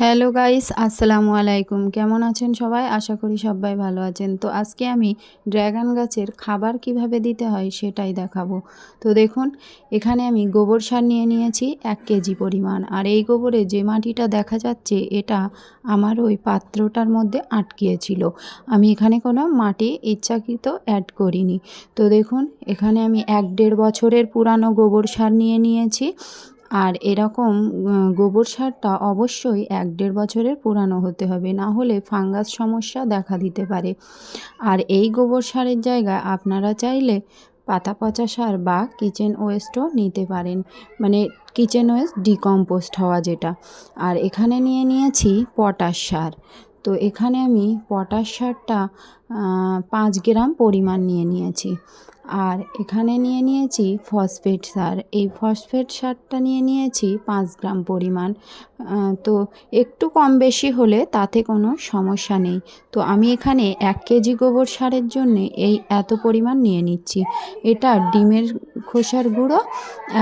Hello guys, আসসালামু আলাইকুম। কেমন আছেন সবাই? আশা করি সবাই ভালো আছেন। তো আজকে আমি ড্র্যাগন গাছের খাবার কীভাবে দিতে হয় সেটাই দেখাবো। তো দেখুন, এখানে আমি গোবর সার নিয়ে নিয়েছি এক কেজি পরিমাণ। আর এই গোবরে যে মাটিটা দেখা যাচ্ছে, এটা আমার ওই পাত্রটার মধ্যে আটকিয়েছিল আমি এখানে কোনো মাটি ইচ্ছাকৃত অ্যাড করিনি। তো দেখুন, এখানে আমি এক দেড় বছরের পুরানো গোবর সার নিয়ে নিয়েছি। আর এরকম গোবর সারটা অবশ্যই এক দেড় বছরের পুরানো হতে হবে, না হলে ফাঙ্গাস সমস্যা দেখা দিতে পারে। আর এই গোবর সারের জায়গায় আপনারা চাইলে পাতা পচা সার বা কিচেন ওয়েস্টও নিতে পারেন। মানে কিচেন ওয়েস্ট ডিকম্পোস্ট হওয়া যেটা। আর এখানে নিয়ে নিয়েছি পটাশ সার। তো এখানে আমি পটাশ সারটা পাঁচ গ্রাম পরিমাণ নিয়ে নিয়েছি। আর এখানে নিয়ে নিয়েছি ফসফেট সার। এই ফসফেট সারটা নিয়ে নিয়েছি পাঁচ গ্রাম পরিমাণ। তো একটু কম বেশি হলে তাতে কোনো সমস্যা নেই। তো আমি এখানে এক কেজি গোবর সারের জন্য এই এত পরিমাণ নিয়ে নিচ্ছি। এটা ডিমের খোসার গুঁড়ো,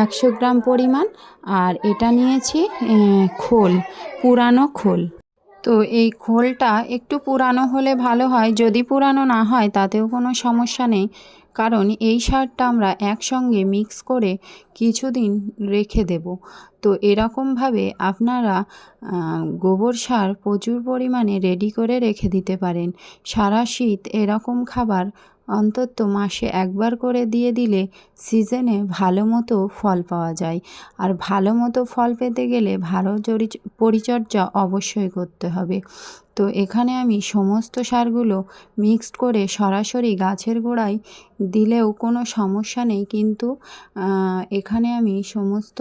একশো গ্রাম পরিমাণ। আর এটা নিয়েছি খোল, পুরানো খোল। তো এই খোলটা একটু পুরানো হলে ভালো হয়। যদি পুরানো না হয়, তাতেও কোনো সমস্যা নেই। কারণ এই সারটা আমরা একসঙ্গে মিক্স করে কিছুদিন রেখে দেব। তো এরকমভাবে আপনারা গোবর সার প্রচুর পরিমাণে রেডি করে রেখে দিতে পারেন। সারা শীত এরকম খাবার অন্তত মাসে একবার করে দিয়ে দিলে সিজনে ভালো মতো ফল পাওয়া যায়। আর ভালো মতো ফল পেতে গেলে ভালো পরিচর্যা অবশ্যই করতে হবে। তো এখানে আমি সমস্ত সারগুলো মিক্সড করে সরাসরি গাছের গোড়ায় দিলেও কোনো সমস্যা নেই। কিন্তু এখানে আমি সমস্ত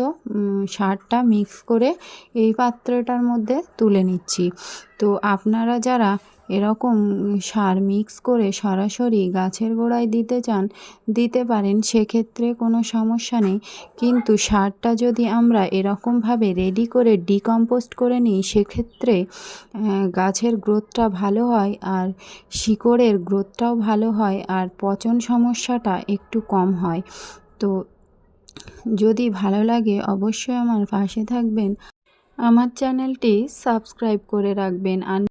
সারটা মিক্স করে এই পাত্রটার মধ্যে তুলে নিচ্ছি। তো আপনারা যারা এরকম সার মিক্স করে সরাসরি গাছের গোড়ায় দিতে চান দিতে পারেন সেক্ষেত্রে কোনো সমস্যা নেই। কিন্তু সারটা যদি আমরা এরকমভাবে রেডি করে ডিকম্পোস্ট করে নিই সেক্ষেত্রে আহ, গাছের গ্রোথটা ভালো হয় আর শিকড়ের গ্রোথটাও ভালো হয় আর পচন সমস্যাটা একটু কম হয়। তো যদি ভালো লাগে অবশ্যই আমার পাশে থাকবেন। আমার চ্যানেলটি সাবস্ক্রাইব করে রাখবেন। আর